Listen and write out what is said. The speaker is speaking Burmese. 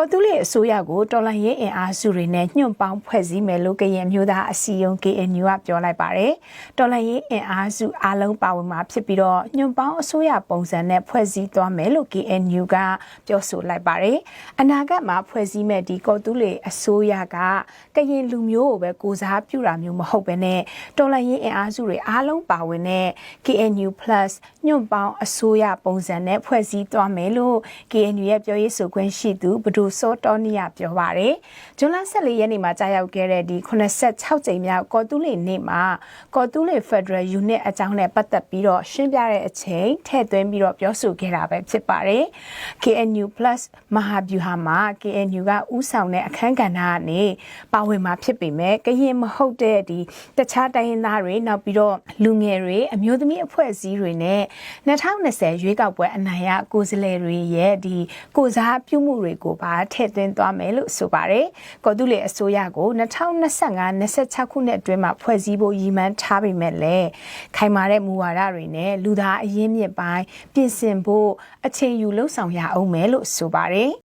ကော်တူးလေးအစိုးရကိုတော်လှန်ရေးအင်အားစုတွေနဲ့ညှို့ပေါင်းဖွဲ့စည်းမယ်လို့ကရင်မျိုးသားအစည်းအရုံး KNU ကပြောလိုက်ပါတယ်။တော်လှန်ရေးအင်အားစုအားလုံးပါဝင်မှာဖြစ်ပြီးတော့ညှို့ပေါင်းအစိုးရပုံစံနဲ့ဖွဲ့စည်းသွားမယ်လို့ KNU ကပြောဆိုလိုက်ပါတယ်။အနာဂတ်မှာဖွဲ့စည်းမဲ့ဒီကော်တူးလေးအစိုးရကကရင်လူမျိုးကိုပဲကိုစားပြုတာမျိုးမဟုတ်ဘဲနဲ့တော်လှန်ရေးအင်အားစုတွေအားလုံးပါဝင်တဲ့ KNU+ ညှို့ပေါင်းအစိုးရပုံစံနဲ့ဖွဲ့စည်းသွားမယ်လို့ KNU ရဲ့ပြောရေးဆိုခွင့်ရှိသူဘဒူစောတော်နီယာပြောပါတယ်။ဇွန်လ14ရက်နေ့မှာကြာရောက်ခဲ့တဲ့ဒီ86ကြိမ်မြောက်ကော်တူးလေးနေ့မှာကော်တူးလေး Federal Unit အကြောင်းနဲ့ပတ်သက်ပြီးတော့ရှင်းပြတဲ့အချိန်ထည့်သွင်းပြီးတော့ပြောဆိုခဲ့တာပဲဖြစ်ပါတယ်။ KNU+ မဟာဗျူဟာမှာ KNU ကဥဆောင်တဲ့အခန်းကဏ္ဍကနေပါဝင်မှာဖြစ်ပေမဲ့ကရင်မဟုတ်တဲ့ဒီတခြားတိုင်းရင်းသားတွေနောက်ပြီးတော့လူငယ်တွေအမျိုးသမီးအဖွဲ့အစည်းတွေနဲ့2020ရွေးကောက်ပွဲအနိုင်ရကိုယ်စားလှယ်တွေရဲ့ဒီကိုစားပြုမှုတွေကိုပါထည့်သွင်းသွားမယ်လို့ဆိုပါတယ်။ကော်တူလေအစိုးရကို2025-26ခုနှစ်အတွင်းမှာဖွဲ့စည်းဖို့ရည်မှန်းထားပေမဲ့လည်းခိုင်မာတဲ့မူဝါဒတွေနဲ့လူသားအရင်းမြစ်ပိုင်းပြင်ဆင်ဖို့အချိန်ယူလှုံ့ဆော်ရအောင်မယ်လို့ဆိုပါတယ်။